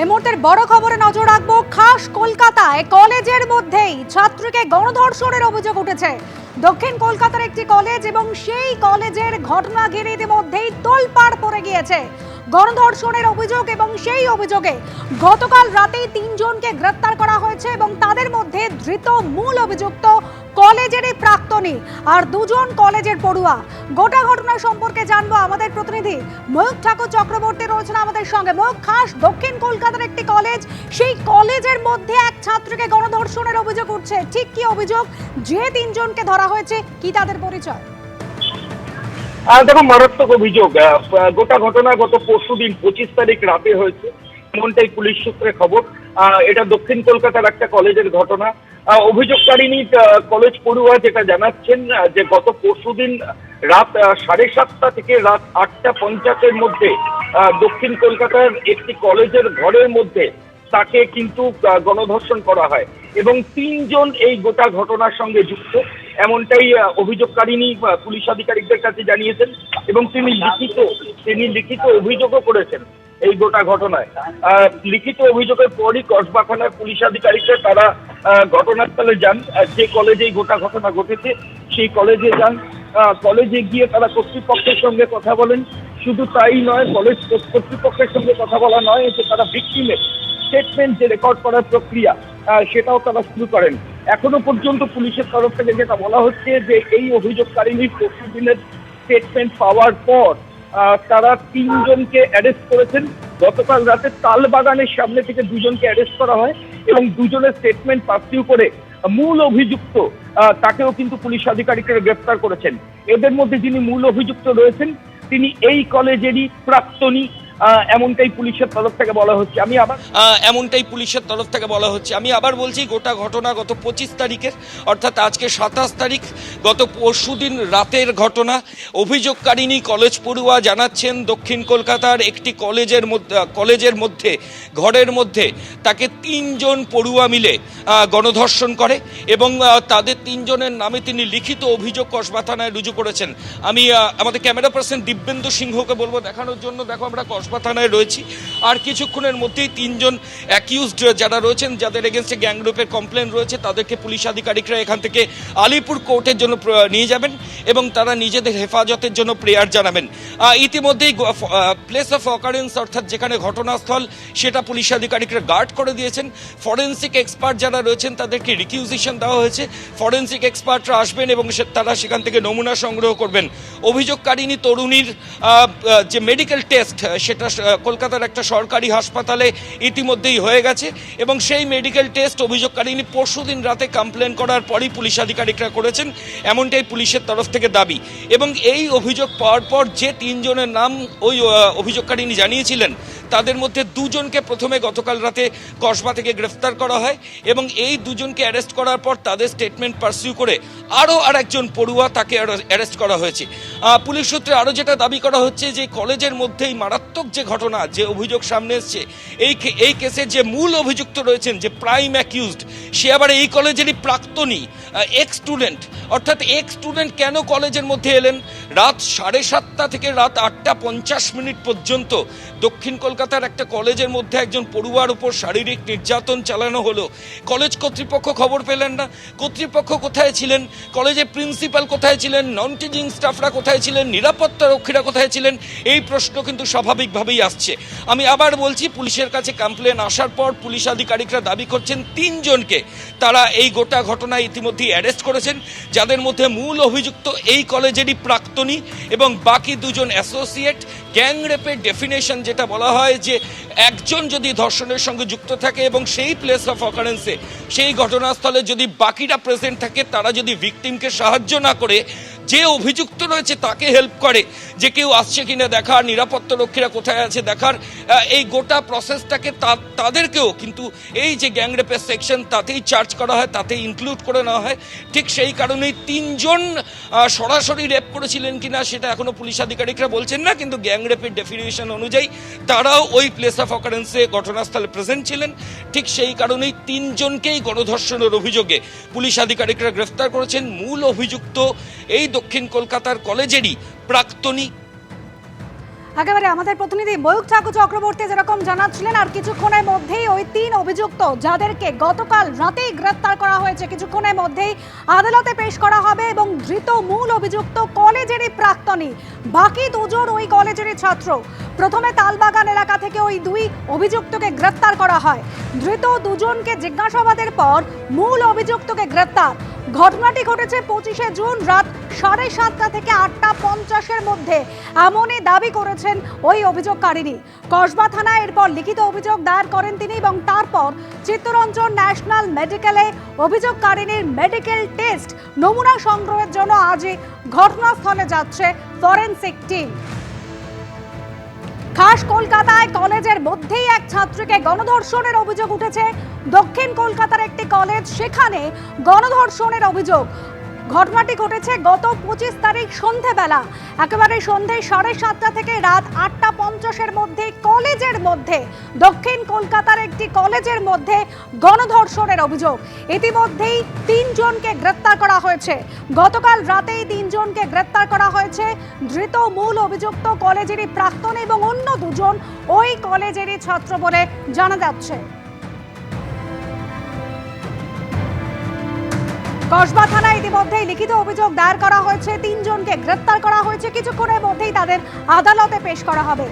এই মুহূর্তের বড় খবরে নজর রাখব খাস কলকাতায় কলেজের মধ্যেই ছাত্রীকে গণধর্ষণের অভিযোগ উঠেছে। দক্ষিণ কলকাতার একটি কলেজ এবং সেই কলেজের ঘটনা ঘিরে ইতিমধ্যেই তোলপাড় পড়ে গিয়েছে। গণধর্ষণের অভিযোগ এবং সেই অভিযোগে গতকাল রাতেই তিনজনকে গ্রেপ্তার করা হয়েছে এবং তাদের মধ্যে ধৃত মূল অভিযুক্ত কলেজেরই প্রাক্তনী আর দুজন কলেজের পড়ুয়া। গোটা ঘটনা সম্পর্কে জানব আমাদের প্রতিনিধি ময়ূক ঠাকুর চক্রবর্তী রয়েছেন আমাদের সঙ্গে। ময়ূক খাস দক্ষিণ কলকাতার একটি কলেজ, সেই কলেজের মধ্যে এক ছাত্রকে গণধর্ষণের অভিযোগ উঠছে। ঠিক কি অভিযোগ? যে তিনজনকে ধরা হয়েছে, কি তাদের পরিচয়? দেখো, মারাত্মক অভিযোগ। গোটা ঘটনা গত পরশু দিন পঁচিশ তারিখ রাতে হয়েছে। এমনটাই পুলিশ সূত্রে খবর। এটা দক্ষিণ কলকাতার একটা কলেজের ঘটনা। আহ, কলেজ পড়ুয়া যেটা জানাচ্ছেন যে গত পরশু দিন রাত সাড়ে সাতটা থেকে রাত আটটা পঞ্চাশের মধ্যে দক্ষিণ কলকাতার একটি কলেজের ঘরের মধ্যে তাকে কিন্তু গণধর্ষণ করা হয়। এবং তিনজন এই গোটা ঘটনার সঙ্গে যুক্ত। এমনটাই অভিযোগকারিনী পুলিশ আধিকারিকদের কাছে জানিয়েছেন এবং তিনি লিখিত তিনি লিখিত অভিযোগও করেছেন। এই গোটা ঘটনায়। লিখিত অভিযোগের পরই কসবা থানার পুলিশ আধিকারিকরা তারা ঘটনাস্থলে যান। যে কলেজে এই গোটা ঘটনা ঘটেছে, সেই কলেজে যান। কলেজে গিয়ে তারা কর্তৃপক্ষের সঙ্গে কথা বলেন। শুধু তাই নয়, কলেজ কর্তৃপক্ষের সঙ্গে কথা বলা নয়, যে তারা ভিক্টিমের স্টেটমেন্ট যে রেকর্ড করার প্রক্রিয়া সেটাও তারা শুরু করেন। এখনও পর্যন্ত পুলিশের তরফ থেকে যেটা বলা হচ্ছে যে, এই অভিযোগকারিনীর পরশু দিনের স্টেটমেন্ট পাওয়ার পর তারা তিনজনকে অ্যারেস্ট করেছেন। গতকাল রাতে তালবাগানের সামনে থেকে দুজনকে অ্যারেস্ট করা হয় এবং দুজনের স্টেটমেন্ট পার্সিউ করে মূল অভিযুক্ত তাকেও কিন্তু পুলিশ আধিকারিকরা গ্রেপ্তার করেছেন। এদের মধ্যে যিনি মূল অভিযুক্ত রয়েছেন, তিনি এই কলেজেরই প্রাক্তনী এমনটাই পুলিশের তরফ থেকে বলা হচ্ছে। আমি আবার এমনটাই পুলিশের তরফ থেকে বলা হচ্ছে। আমি আবার বলছি, গোটা ঘটনা গত পঁচিশ তারিখের, অর্থাৎ আজকে সাতাশ তারিখ, গত পরশুদিন রাতের ঘটনা। অভিযোগকারিনী কলেজ পড়ুয়া জানাচ্ছেন, দক্ষিণ কলকাতার একটি কলেজের মধ্যে কলেজের মধ্যে, ঘরের মধ্যে তাকে তিনজন পড়ুয়া মিলে গণধর্ষণ করে এবং তাদের তিনজনের নামে তিনি লিখিত অভিযোগ কসবা থানায় রুজু করেছেন। আমি আমাদের ক্যামেরা পার্সন দিব্যেন্দু সিংহকে বলব দেখানোর জন্য। দেখো আমরা কসবা থানায় রয়েছি। আর কিছুক্ষণের মধ্যেই তিনজন অ্যাকিউজড যারা রয়েছেন, যাদের এগেনস্টে গ্যাংরুপের কমপ্লেন রয়েছে, তাদেরকে পুলিশ আধিকারিকরা এখান থেকে আলিপুর কোর্টের জন্য নিয়ে যাবেন এবং তারা নিজেদের হেফাজতের জন্য প্রেয়ার জানাবেন। ইতিমধ্যেই প্লেস অফ অকারেন্স অর্থাৎ যেখানে ঘটনাস্থল, সেটা পুলিশ আধিকারিকরা গার্ড করে দিয়েছেন। ফরেন্সিক এক্সপার্ট যারা রয়েছেন, তাদেরকে রিকিউজিশন দেওয়া হয়েছে। ফরেন্সিক এক্সপার্টরা আসবেন এবং তারা সেখান থেকে নমুনা সংগ্রহ করবেন। অভিযোগকারিনী তরুণীর যে মেডিকেল টেস্ট সেটা কলকাতার একটা সরকারি হাসপাতালে ইতিমধ্যেই হয়ে গেছে এবং সেই মেডিকেল টেস্ট অভিযোগকারিনী পরশুদিন রাতে কমপ্লেন করার পরই পুলিশ আধিকারিকরা করেছেন, এমনটাই পুলিশের তরফ থেকে দাবি। এবং এই অভিযোগ পাওয়ার পর যে তিনজনের নাম ওই অভিযোগকারী অভিযোগকারিনী জানিয়েছিলেন তাদের মধ্যে দুজনকে প্রথমে গতকাল রাতে কসবা থেকে গ্রেফতার করা হয় এবং এই দুজনকে অ্যারেস্ট করার পর তাদের স্টেটমেন্ট পারসিউ করে আরও আর একজন পড়ুয়া তাকে অ্যারেস্ট করা হয়েছে। পুলিশ সূত্রে আরও যেটা দাবি করা হচ্ছে যে কলেজের মধ্যেই মারাত্মক যে ঘটনা, যে অভিযোগ সামনে এসছে, এই এই কেসের যে মূল অভিযুক্ত রয়েছেন, যে প্রাইম অ্যাকিউজড, সে আবার এই কলেজেরই প্রাক্তনী এক্স স্টুডেন্ট অর্থাৎ এক্স স্টুডেন্ট কেন কলেজের মধ্যে এলেন? রাত সাড়ে সাতটা থেকে রাত আটটা পঞ্চাশ মিনিট পর্যন্ত দক্ষিণ কলকাতার একটা কলেজের মধ্যে একজন পড়ুয়ার উপর শারীরিক নির্যাতন চালানো হলো। কলেজ কর্তৃপক্ষ খবর পেলেন না। কর্তৃপক্ষ কোথায় ছিলেন? কলেজের প্রিন্সিপাল কোথায় ছিলেন? নন টিচিং স্টাফরা কোথায় ছিলেন? নিরাপত্তা রক্ষীরা কোথায় ছিলেন? এই প্রশ্ন কিন্তু স্বাভাবিকভাবেই আসছে। আমি আবার বলছি, পুলিশের কাছে কমপ্লেন আসার পর পুলিশ আধিকারিকরা দাবি করছেন তিনজনকে। তারা এই গোটা ঘটনায় ইতিমধ্যেই অ্যারেস্ট করেছেন। যাদের মধ্যে মূল অভিযুক্ত এই কলেজেরই প্রাক্তনী এবং বাকি দুজন অ্যাসোসিয়েট গ্যাং রেপের ডেফিনেশন যেটা বলা হয় যে একজন যদি ধর্ষণের সঙ্গে যুক্ত থাকে এবং সেই প্লেস অফ অকারেন্সে সেই ঘটনাস্থলে যদি বাকিরা প্রেজেন্ট থাকে, তারা যদি ভিকটিমকে সাহায্য না করে, যে অভিযুক্ত রয়েছে তাকে হেল্প করে, যে কেউ আসছে কিনা দেখার, নিরাপত্তা রক্ষীরা কোথায় আছে দেখার এই গোটা প্রসেসটাকে তাদেরকেও কিন্তু এই যে গ্যাংরেপের সেকশন তাতেই চার্জ করা হয়, তাতেই ইনক্লুড করে নেওয়া হয়। ঠিক সেই কারণেই তিনজন সরাসরি রেপ করেছিলেন কিনা সেটা এখনও পুলিশ আধিকারিকরা বলছেন না, কিন্তু গ্যাংরেপের ডেফিনেশন অনুযায়ী তারাও ওই প্লেস অফ অকারেন্সে ঘটনাস্থলে প্রেজেন্ট ছিলেন। ঠিক সেই কারণেই তিনজনকেই গণধর্ষণের অভিযোগে পুলিশ আধিকারিকরা গ্রেফতার করেছেন। মূল অভিযুক্ত এই দক্ষিণ কলকাতার কলেজেরই প্রাক্তনী একেবারে আমাদের প্রতিনিধি ময়ূক ঠাকুর চক্রবর্তী যেরকম জানাচ্ছিলেন, আর কিছুক্ষণের মধ্যেই ওই তিন অভিযুক্ত যাদেরকে গতকাল রাতেই গ্রেপ্তার করা হয়েছে, কিছুক্ষণের মধ্যেই আদালতে পেশ করা হবে এবং ধৃত মূল অভিযুক্ত কলেজেরই প্রাক্তনী। বাকি দুজন ওই কলেজেরই ছাত্র। প্রথমে তালবাগান এলাকা থেকে ওই দুই অভিযুক্তকে গ্রেপ্তার করা হয়। ধৃত দুজনকে জিজ্ঞাসাবাদের পর মূল অভিযুক্তকে গ্রেপ্তার। ঘটনাটি ঘটেছে পঁচিশে জুন রাত সাড়ে সাতটা থেকে আটটা পঞ্চাশের মধ্যে। এমনই দাবি করেছেন ওই অভিযোগকারিনী। কসবা থানায় এরপর লিখিত অভিযোগ দায়ের করেন তিনি এবং তারপর চিত্তরঞ্জন ন্যাশনাল মেডিকেলে অভিযোগকারিনীর মেডিকেল টেস্ট নমুনা সংগ্রহের জন্য আজই ঘটনাস্থলে যাচ্ছে ফরেনসিক টিম। খাস কলকাতায় কলেজের মধ্যেই এক ছাত্রীকে গণধর্ষণের অভিযোগ উঠেছে। দক্ষিণ কলকাতার একটি কলেজ, সেখানে গণধর্ষণের অভিযোগ। ঘটনাটি ঘটেছে গত পঁচিশ তারিখ সন্ধেবেলা। একেবারে সন্ধে সাড়ে সাতটা থেকে রাত আটটা পঞ্চাশের মধ্যে, কলেজের মধ্যে, দক্ষিণ কলকাতার একটি কলেজের মধ্যে গণধর্ষণের অভিযোগ। ইতিমধ্যেই তিনজনকে গ্রেপ্তার করা হয়েছে। গতকাল রাতেই তিনজনকে গ্রেপ্তার করা হয়েছে। ধৃত মূল অভিযুক্ত কলেজেরই প্রাক্তন এবং অন্য দুজন ওই কলেজেরই ছাত্র বলে জানা যাচ্ছে। কসবা থানায় ইতিমধ্যেই লিখিত অভিযোগ দায়ের করা হয়েছে। তিনজনকে গ্রেপ্তার করা হয়েছে। কিছুক্ষণের মধ্যেই তাদের আদালতে পেশ করা হবে।